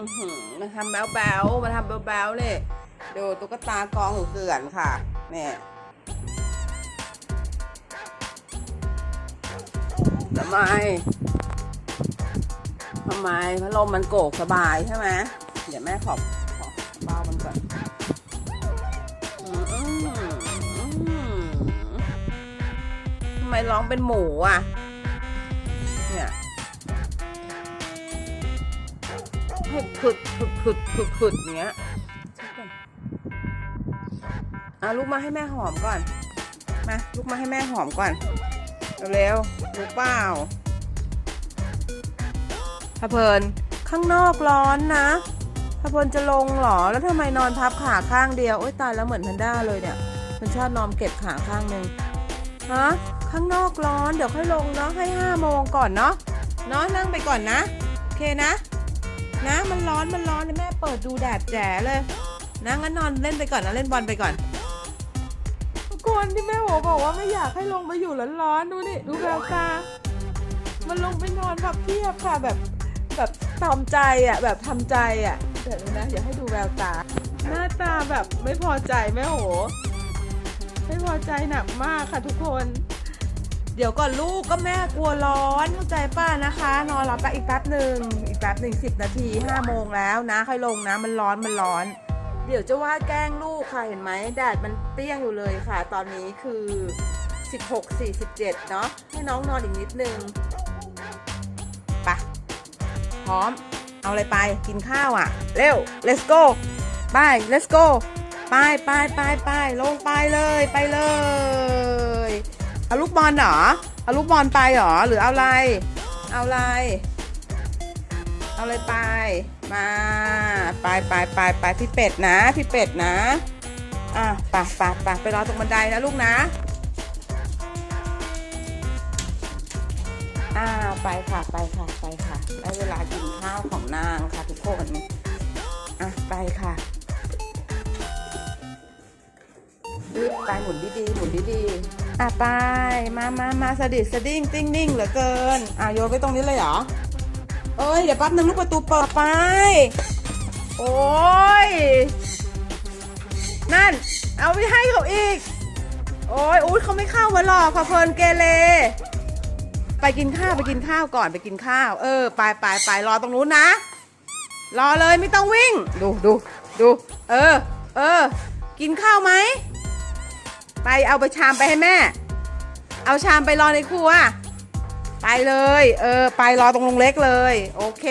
อือหือมาทำแบ๊วๆมาทำแบ๊วๆเลยดูตุ๊กตากองอยู่เกลื่อนค่ะเนี่ยทำไมทำไมพัดลมมันโกกสบายใช่ไหมเดี๋ยวแม่ขอบขอเบามันก่อนทำไมร้องเป็นหมูอะ ผึดผึดผึดผึดผึดผึดอย่างเงี้ยอะลูกมาให้แม่หอมก่อน มาลูกมาให้แม่หอมก่อน เร็วๆลูกเปล่าพะเพลินข้างนอกร้อนนะพะเพลินจะลงเหรอ แล้วทำไมนอนพับขาข้างเดียว โอ๊ยตายแล้วเหมือนแพนด้าเลยเนี่ย มันชอบนอนเก็บขาข้างหนึ่งฮะข้างนอกร้อนเดี๋ยวค่อยลงเนาะให้ห้าโมงก่อนเนาะเนาะนั่งไปก่อนนะ โอเคนะ นะมันร้อนมันร้อนเดี๋ยแม่เปิดดูแดดแจ๋เลยนะงั้นนอนเล่นไปก่อนนะเล่นบอลไปก่อนทุกคนที่แม่โหบอกว่าไม่อยากให้ลงไปอยู่ร้อนๆดูนี่ดูแววตา มันลงไปนอนพับเพียบค่ะแบบแบบทำใจอะแบบทำใจอะเดี๋ยวนะอย่าให้ดูแววตา หน้าตาแบบไม่พอใจแม่โห ไม่พอใจหนักมากค่ะทุกคน เดี๋ยวก่อนลูกก็แม่กลัวร้อนเข้าใจป้านะคะ นอนรอแป๊บอีกแป๊บหนึ่งอีกแป๊บหนึ่งสิบนาทีห้าโมงแล้วนะค่อยลงนะมันร้อนมันร้อน เดี๋ยวจะว่าแกล้งลูกค่ะเห็นไหมแดดมันเปรี้ยงอยู่เลยค่ะ ตอนนี้คือ 16 47 เนาะให้น้องนอนอีกนิดนึงไปะพร้อม เอาอะไรไปกินข้าวอะ เร็ว let's go ไป let's go ไปไปไปไปลงไปเลยไปเลย เอาลูกบอลเหรอ เอาลูกบอลไปเหรอ หรือเอาอะไร เอาอะไร เอาอะไรไป มา ไปไปไปไปพี่เป็ดนะ พี่เป็ดนะ อะไปไปไปไปรอตรงบันไดนะลูกนะอ่าไปค่ะไปค่ะไปค่ะได้เวลากินข้าวของนางค่ะทุกคนอะไปค่ะอึ๊บไปหมุนดีๆหมุนดีๆ อะไปมามามาสะดิดสะดิ้งติ้งนิ่งเหลือเกิน อะโยนไปตรงนี้เลยเหรอ เอ้ย เดี๋ยวแป๊บนึงลูกประตูเปิดไป โอ้ย นั่น เอาไปให้เขาอีก โอ้ยอุ้ยเขาไม่เข้ามาหรอกเพลินเกเรไปกินข้าวไปกินข้าวก่อนไปกินข้าว เออ ไปไปไปรอตรงนู้นนะ รอเลยไม่ต้องวิ่ง ดูดูดู เออ เออ กินข้าวไหม ไปเอาไปชามไปให้แม่ เอาชามไปรอในครัว ไปเลย เออ ไปรอตรงลุงเล็กเลย โอเค